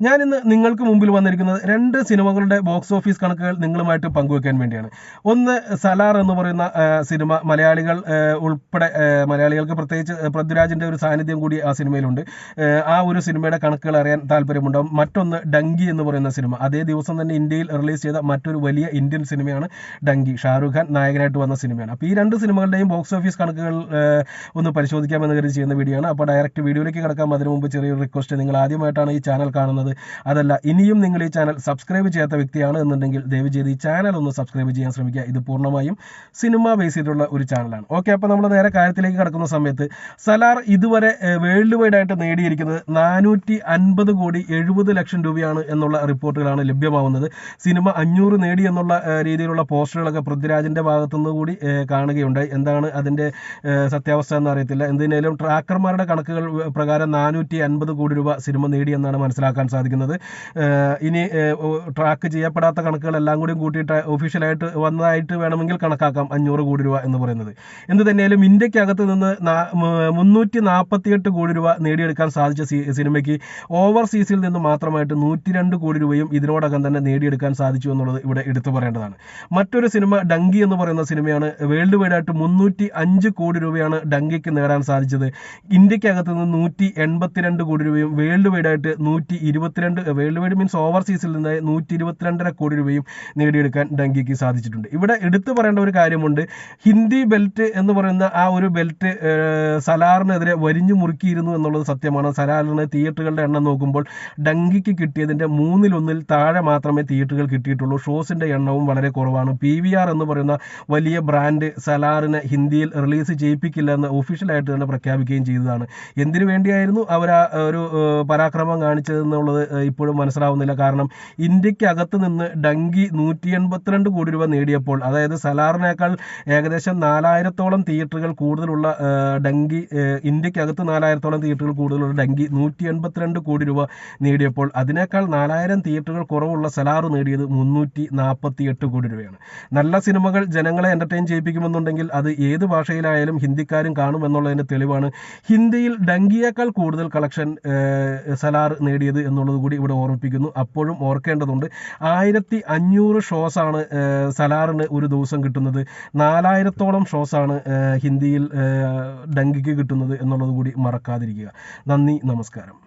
ഞാൻ ഇന്ന് നിങ്ങൾക്ക് മുമ്പിൽ വന്നിരിക്കുന്നത് രണ്ട് സിനിമകളുടെ ബോക്സ് ഓഫീസ് കണക്കുകൾ നിങ്ങളുമായിട്ട് പങ്കുവെക്കാൻ വേണ്ടിയാണ്. ഒന്ന് സലാർ എന്ന് പറയുന്ന സിനിമ. മലയാളികൾ ഉൾപ്പെടെ മലയാളികൾക്ക് പ്രത്യേകിച്ച് പൃഥ്വിരാജിന്റെ ഒരു സാന്നിധ്യം കൂടി ആ സിനിമയിലുണ്ട്. ആ, ഒരു സിനിമയുടെ കണക്കുകൾ അറിയാൻ താല്പര്യമുണ്ടാവും. മറ്റൊന്ന് ഡങ്കി എന്ന് പറയുന്ന സിനിമ. അതേ ദിവസം തന്നെ ഇന്ത്യയിൽ റിലീസ് ചെയ്ത മറ്റൊരു വലിയ ഇന്ത്യൻ സിനിമയാണ് ഡങ്കി. ഷാറുഖ് ഖാൻ നായകനായിട്ട് വന്ന സിനിമയാണ്. അപ്പോൾ ഈ രണ്ട് സിനിമകളുടെയും ബോക്സ് ഓഫീസ് കണക്കുകൾ ഒന്ന് പരിശോധിക്കാമെന്ന് കരുതി ചെയ്യുന്ന വീഡിയോ ആണ് അപ്പോൾ ഡയറക്റ്റ് വീഡിയോയിലേക്ക് കിടക്കാം. അതിനു മുമ്പ് ചെറിയൊരു റിക്വസ്റ്റ്. നിങ്ങൾ ആദ്യമായിട്ടാണ് ഈ ചാനൽ കാണുന്നത്. അതല്ല ഇനിയും നിങ്ങൾ ഈ ചാനൽ സബ്സ്ക്രൈബ് ചെയ്യാത്ത വ്യക്തിയാണ് എന്നുണ്ടെങ്കിൽ ദയവ് ചെയ്ത് ഈ ചാനൽ ഒന്ന് സബ്സ്ക്രൈബ് ചെയ്യാൻ ശ്രമിക്കുക. ഇത് പൂർണമായും സിനിമ ബേസ് ചെയ്തിട്ടുള്ള ഒരു ചാനലാണ്. ഓക്കെ അപ്പോൾ നമ്മൾ നേരെ കാര്യത്തിലേക്ക് കടക്കുന്ന സമയത്ത് സലാർ ഇതുവരെ വേൾഡ് വൈഡ് ആയിട്ട് നേടിയിരിക്കുന്നത് നാനൂറ്റി അൻപത് കോടി എഴുപത് ലക്ഷം രൂപയാണ് എന്നുള്ള റിപ്പോർട്ടുകളാണ് ലഭ്യമാവുന്നത്. സിനിമ അഞ്ഞൂറ് നേടി എന്നുള്ള രീതിയിലുള്ള പോസ്റ്ററുകളൊക്കെ പൃഥ്വിരാജിന്റെ ഭാഗത്തുനിന്ന് കൂടി കാണുകയുണ്ടായി. എന്താണ് അതിന്റെ സത്യാവസ്ഥ എന്ന് അറിയത്തില്ല. എന്തിനേലും ട്രാക്കർമാരുടെ കണക്കുകൾ പ്രകാരം നാനൂറ്റി അൻപത് കോടി രൂപ സിനിമ നേടി എന്നാണ് മനസ്സിലാക്കാൻ സാധിക്കുന്നത്. ഇനി ട്രാക്ക് ചെയ്യപ്പെടാത്ത കണക്കുകളെല്ലാം കൂടി കൂട്ടിയിട്ട് ഒഫീഷ്യലായിട്ട് വന്നതായിട്ട് വേണമെങ്കിൽ കണക്കാക്കാം അഞ്ഞൂറ് കോടി രൂപ എന്ന് പറയുന്നത്. എന്ത് തന്നെയാലും ഇന്ത്യക്കകത്ത് നിന്ന് മുന്നൂറ്റി നാൽപ്പത്തിയെട്ട് കോടി രൂപ നേടിയെടുക്കാൻ സാധിച്ച സിനിമയ്ക്ക് ഓവർസീസിൽ നിന്ന് മാത്രമായിട്ട് നൂറ്റി രണ്ട് കോടി രൂപയും ഇതിനോടകം തന്നെ നേടിയെടുക്കാൻ സാധിച്ചു എന്നുള്ളത് ഇവിടെ എടുത്തു പറയേണ്ടതാണ്. മറ്റൊരു സിനിമ ഡങ്കി എന്ന് പറയുന്ന സിനിമയാണ്. വേൾഡ് വൈഡ് ആയിട്ട് മുന്നൂറ്റി അഞ്ച് കോടി രൂപയാണ് ഡങ്കിക്ക് നേടാൻ സാധിച്ചത്. ഇന്ത്യക്കകത്ത് നിന്ന് നൂറ്റി എൺപത്തിരണ്ട് കോടി രൂപയും വേൾഡ് വൈഡ് ആയിട്ട് നൂറ്റി ഇരുപത്തിരണ്ട് വേൾഡ് വൈഡ് മീൻസ് ഓവർസീസിൽ നിന്ന് നൂറ്റി ഇരുപത്തിരണ്ടര കോടി രൂപയും നേടിയെടുക്കാൻ ഡങ്കിക്ക് സാധിച്ചിട്ടുണ്ട്. ഇവിടെ എടുത്തു പറയേണ്ട ഒരു കാര്യമുണ്ട്. ഹിന്ദി ബെൽറ്റ് എന്ന് പറയുന്ന ആ ഒരു ബെൽറ്റ് സലാറിനെതിരെ വരിഞ്ഞു മുറുക്കിയിരുന്നു എന്നുള്ളത് സത്യമാണ്. സലാറിന് തിയേറ്ററുകളുടെ എണ്ണം നോക്കുമ്പോൾ ഡങ്കിക്ക് കിട്ടിയതിന്റെ മൂന്നിലൊന്നിൽ താഴെ മാത്രമേ തിയേറ്ററുകൾ കിട്ടിയിട്ടുള്ളൂ. ഷോസിന്റെ എണ്ണവും വളരെ കുറവാണ്. പി വി ആർ എന്ന് പറയുന്ന വലിയ ബ്രാൻഡ് സലാറിനെ ഹിന്ദിയിൽ റിലീസ് ചെയ്യിപ്പിക്കില്ല എന്ന് ഒഫീഷ്യലായിട്ട് തന്നെ പ്രഖ്യാപിക്കുകയും ചെയ്തതാണ്. എന്തിനു വേണ്ടിയായിരുന്നു അവർ ആ ഒരു പരാക്രമം കാണിച്ചതെന്നുള്ളത് ഏഹ്, ഇപ്പോഴും മനസ്സിലാവുന്നില്ല. കാരണം ഇന്ത്യക്കകത്ത് നിന്ന് ഡങ്കി നൂറ്റി എൺപത്തിരണ്ട് കോടി രൂപ നേടിയപ്പോൾ അതായത് സലാറിനേക്കാൾ ഏകദേശം നാലായിരത്തോളം തിയേറ്ററുകൾ കൂടുതലുള്ള ഡങ്കി ഇന്ത്യക്കകത്ത് നാലായിരത്തോളം തിയേറ്ററുകൾ കൂടുതലുള്ള ഡങ്കി നൂറ്റി എൺപത്തിരണ്ട് കോടി രൂപ നേടിയപ്പോൾ അതിനേക്കാൾ നാലായിരം തിയേറ്ററുകൾ കുറവുള്ള സലാറ് നേടിയത് മുന്നൂറ്റി നാൽപ്പത്തി എട്ട് കോടി രൂപയാണ്. നല്ല സിനിമകൾ ജനങ്ങളെ എന്റർടൈൻ ചെയ്യിപ്പിക്കുമെന്നുണ്ടെങ്കിൽ അത് ഏത് ഭാഷയിലായാലും ഹിന്ദിക്കാരും കാണും എന്നുള്ളതിന്റെ തെളിവാണ്. ഹിന്ദിയിൽ ഡങ്കിയേക്കാൾ കൂടുതൽ കളക്ഷൻ സലാർ നേടിയത് എന്നുള്ളത് കൂടി ഇവിടെ ഓർമ്മിപ്പിക്കുന്നു. അപ്പോഴും ഓർക്കേണ്ടതുണ്ട് ആയിരത്തി അഞ്ഞൂറ് ഷോസാണ് സലാറിന് ഒരു ദിവസം കിട്ടുന്നത്. നാലായിരത്തോളം ഷോസാണ് ഹിന്ദിയിൽ ഡങ്കിക്ക് കിട്ടുന്നത് എന്നുള്ളത് കൂടി മറക്കാതിരിക്കുക. നന്ദി നമസ്കാരം.